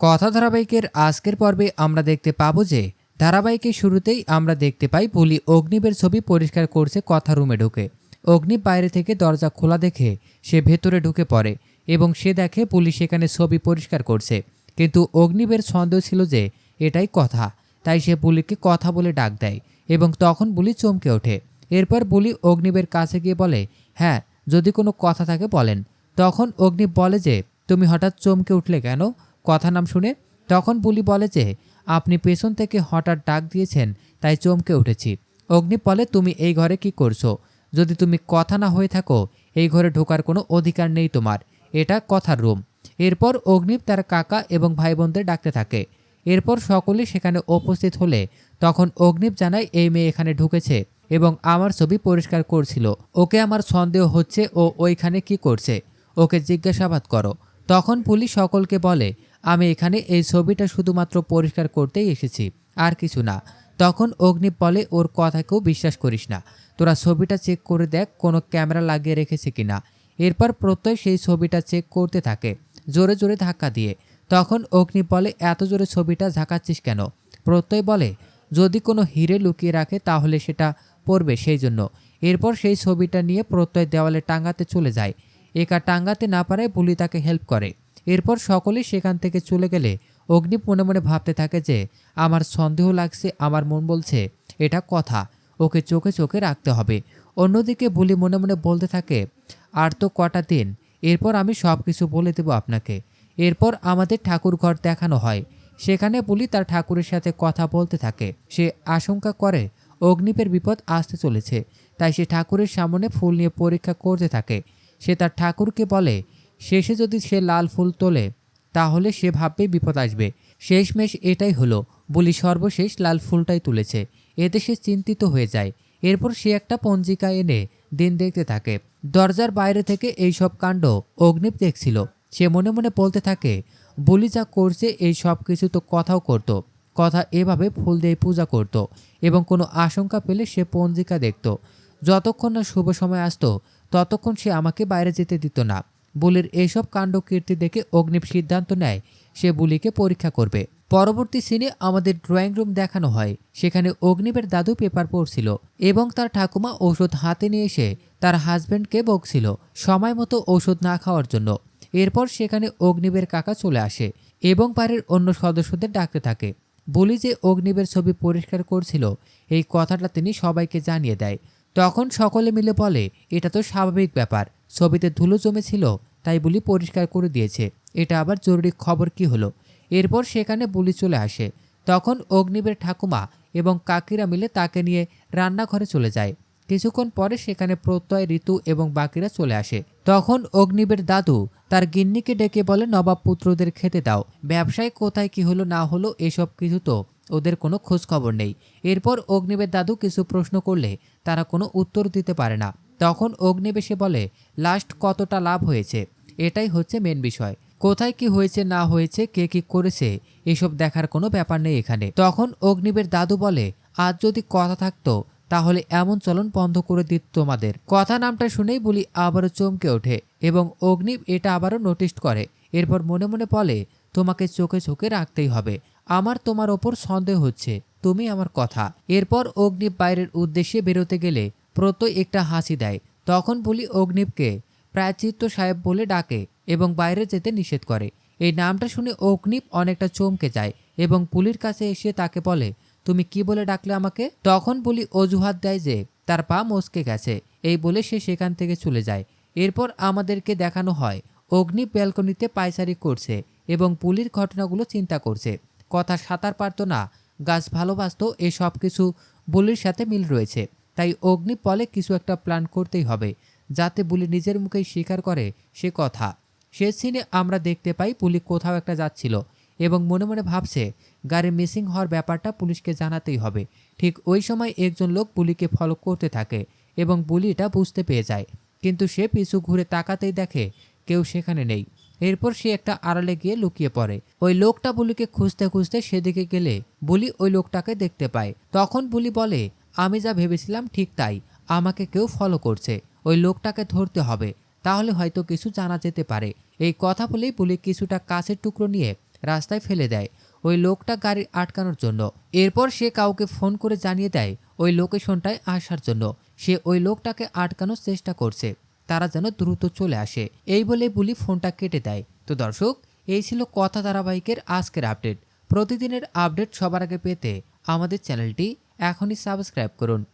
কথা ধারাবাহিকের আজকের পর্বে আমরা দেখতে পাবো যে, ধারাবাহিকের শুরুতেই আমরা দেখতে পাই পুলি অগ্নিবের ছবি পরিষ্কার করছে কথা রুমে ঢুকে। অগ্নিব বাইরে থেকে দরজা খোলা দেখে সে ভেতরে ঢুকে পড়ে এবং সে দেখে পুলিশ সেখানে ছবি পরিষ্কার করছে। কিন্তু অগ্নিবের সন্দেহ ছিল যে, এটাই কথা। তাই সে বুলিকে কথা বলে ডাক দেয় এবং তখন বুলি চমকে ওঠে। এরপর বুলি অগ্নিবের কাছে গিয়ে বলে হ্যাঁ যদি কোনো কথা থাকে বলেন। তখন অগ্নিব বলে যে, তুমি হঠাৎ চমকে উঠলে কেন? কথা নাম শুনে তখন বুলি বলে যে, আপনি পেছন থেকে হঠাৎ ডাক দিয়েছেন, তাই চমকে উঠেছি। অগ্নিব বলে, তুমি এই ঘরে কি করছ? যদি তুমি কথা না হয়ে থাকো, এই ঘরে ঢোকার কোনো অধিকার নেই তোমার। এটা কথার রুম। এরপর অগ্নিব তার কাকা এবং ভাই বোনদের ডাকতে থাকে। এরপর সকলে সেখানে উপস্থিত হলে তখন অগ্নিব জানায়, এই মেয়ে এখানে ঢুকেছে এবং আমার ছবি পরিষ্কার করছিল। ওকে আমার সন্দেহ হচ্ছে ও ওইখানে কি করছে। ওকে জিজ্ঞাসাবাদ করো। তখন পুলিশ সকলকে বলে আমি এখানে এই ছবিটা শুধুমাত্র পরিষ্কার করতেই এসেছি, আর কিছু না। তখন অগ্নি বলে ওর কথা কেউ বিশ্বাস করিস না। তোরা ছবিটা চেক করে দেখ কোনো ক্যামেরা লাগিয়ে রেখেছে কিনা। এরপর প্রত্যয় সেই ছবিটা চেক করতে থাকে, জোরে জোরে ধাক্কা দিয়ে। তখন অগ্নি বলে এত জোরে ছবিটা ঝাঁকাচ্ছিস কেন? প্রত্যয় বলে, যদি কোনো হিরে লুকিয়ে রাখে তাহলে সেটা পড়বে সেই জন্য। এরপর সেই ছবিটা নিয়ে প্রত্যয় দেওয়ালে টাঙ্গাতে চলে যায়। একা টাঙ্গাতে না পারায় বুলি তাকে হেল্প করে। এরপর সকলেই সেখান থেকে চলে গেলে অগ্নি মনে মনে ভাবতে থাকে যে, আমার সন্দেহ লাগছে, আমার মন বলছে, এটা কথা, ওকে চোখে চোখে রাখতে হবে। অন্যদিকে বলি মনে মনে বলতে থাকে, আর তো কটা দিন, এরপর আমি সব কিছু বলে দেবো আপনাকে। এরপর আমাদের ঠাকুর ঘর দেখানো হয়। সেখানে বলি তার ঠাকুরের সাথে কথা বলতে থাকে। সে আশঙ্কা করে, অগ্নিপের বিপদ আসতে চলেছে। তাই সে ঠাকুরের সামনে ফুল নিয়ে পরীক্ষা করতে থাকে। সে তার ঠাকুরকে বলে শেষে যদি সে লাল ফুল তোলে, তাহলে সে ভাববে বিপদ আসবে। শেষমেশ এটাই হলো, বলি সর্বশেষ লাল ফুলটাই তুলেছে। এতে সে চিন্তিত হয়ে যায়। এরপর সে একটা পঞ্জিকা এনে দিন দেখতে থাকে। দরজার বাইরে থেকে এই সব কাণ্ড অগ্নিপ দেখছিল। সে মনে মনে বলতে থাকে, বলি যা করছে, এই সব কিছু তো কথাও করত। কথা এভাবে ফুল দিয়ে পূজা করত এবং কোনো আশঙ্কা পেলে সে পঞ্জিকা দেখত। যতক্ষণ না শুভ সময় আসতো, ততক্ষণ সে আমাকে বাইরে যেতে দিত না। বুলির এইসব কাণ্ড কীর্তি দেখে অগ্নিপ সিদ্ধান্ত নেয়, সে বুলিকে পরীক্ষা করবে। পরবর্তী সিনে আমাদের ড্রয়িং রুম দেখানো হয়, সেখানে অগ্নিবের দাদু পেপার পড়ছিল এবং তার ঠাকুমা ঔষধ হাতে নিয়ে এসে তার হাজব্যান্ডকে বকছিল সময় মতো ঔষধ না খাওয়ার জন্য। এরপর সেখানে অগ্নিবের কাকা চলে আসে এবং বাড়ির অন্য সদস্যদের ডাকতে থাকে। বলি যে অগ্নিবের ছবি পরিষ্কার করছিল, এই কথাটা তিনি সবাইকে জানিয়ে দেয়। তখন সকলে মিলে বলে, এটা তো স্বাভাবিক ব্যাপার। ছবিতে ধুলো জমেছিল, তাই বলি পরিষ্কার করে দিয়েছে। এটা আবার জরুরি খবর কি হলো? এরপর সেখানে বুলি চলে আসে। তখন অগ্নিবের ঠাকুমা এবং কাকিরা মিলে তাকে নিয়ে রান্নাঘরে চলে যায়। কিছুক্ষণ পরে সেখানে প্রত্যয়, ঋতু এবং বাকিরা চলে আসে। তখন অগ্নিবের দাদু তার গিন্নিকে ডেকে বলে, নবাব পুত্রদের খেতে দাও। ব্যবসায় কোথায় কি হলো না হলো এসব কিছু তো ওদের কোনো খোঁজ খবর নেই। এরপর অগ্নিবের দাদু কিছু প্রশ্ন করলে তারা কোনো উত্তর দিতে পারে না। তখন অগ্নিবেশে বলে, লাস্ট কতটা লাভ হয়েছে? এটাই হচ্ছে মেন বিষয়। কোথায় কি হয়েছে, না হয়েছে, কে কি করেছে, এসব দেখার কোনো ব্যাপার নেই এখানে। তখন অগ্নিবের দাদু বলে, আজ যদি কথা থাকতো, তাহলে এমন চলন বন্ধ করে দিত তোমাদের। কথা নামটা শুনেই বলি আবারও চমকে ওঠে এবং অগ্নিব এটা আবারও নোটিস করে। এরপর মনে মনে বলে, তোমাকে চোখে চোখে রাখতেই হবে। আমার তোমার ওপর সন্দেহ হচ্ছে। তুমি আমার কথা। এরপর অগ্নিব বাইরের উদ্দেশ্যে বেরোতে গেলে প্রত্যয় একটা হাসি দেয়। তখন বলি অগ্নিবকে প্রায়চিত্ত সাহেব বলে ডাকে এবং বাইরে যেতে নিষেধ করে। এই নামটা শুনে অগ্নিব অনেকটা চমকে যায় এবং পুলির কাছে এসে তাকে বলে, তুমি কি বলে ডাকলে আমাকে? তখন বলি, অজুহাত দেয় যে তার পা মস্কে গেছে। এই বলে সে সেখান থেকে চলে যায়। এরপর আমাদেরকে দেখানো হয় অগ্নি ব্যালকনিতে পায়চারি করছে এবং পুলির ঘটনাগুলো চিন্তা করছে। কথা সাঁতার পারতো না, গাছ ভালোবাসতো এই সব কিছু বুলির সাথে মিল রয়েছে। তাই অগ্নি পলে কিছু একটা প্ল্যান করতেই হবে, যাতে বুলি নিজের মুখেই স্বীকার করে সে কথা। সে সিনে আমরা দেখতে পাই পুলি কোথাও একটা যাচ্ছিল এবং মনে মনে ভাবছে, গাড়ি মিসিং হওয়ার ব্যাপারটা পুলিশকে জানাতেই হবে। ঠিক ওই সময় একজন লোক পুলিকে ফলো করতে থাকে এবং বুলি এটা বুঝতে পেয়ে যায়। কিন্তু সে পিছু ঘুরে তাকাতেই দেখে কেউ সেখানে নেই। এরপর সে একটা আড়ালে গিয়ে লুকিয়ে পড়ে। ওই লোকটা বুলিকে খুঁজতে খুঁজতে সেদিকে গেলে বুলি ওই লোকটাকে দেখতে পায়। তখন বুলি বলে আমি যা ভেবেছিলাম ঠিক তাই। আমাকে কেউ ফলো করছে। ওই লোকটাকে ধরতে হবে। তাহলে হয়তো কিছু জানা যেতে পারে। এই কথা বলেই বুলি কিছুটা কাছের টুকরো নিয়ে রাস্তায় ফেলে দেয়। ওই লোকটা গাড়ি আটকানোর জন্য। এরপর সে কাউকে ফোন করে জানিয়ে দেয় ওই লোকেশনটায় আসার জন্য। সে ওই লোকটাকে আটকানোর চেষ্টা করছে। তারা যেন দ্রুত চলে আসে। এই বলে বুলি ফোনটা কেটে দেয়। তো দর্শক, এই ছিল কথা ধারাবাহিকের আজকের আপডেট প্রতিদিনের আপডেট সবার আগে পেতে আমাদের চ্যানেলটি এখনই সাবস্ক্রাইব করুন।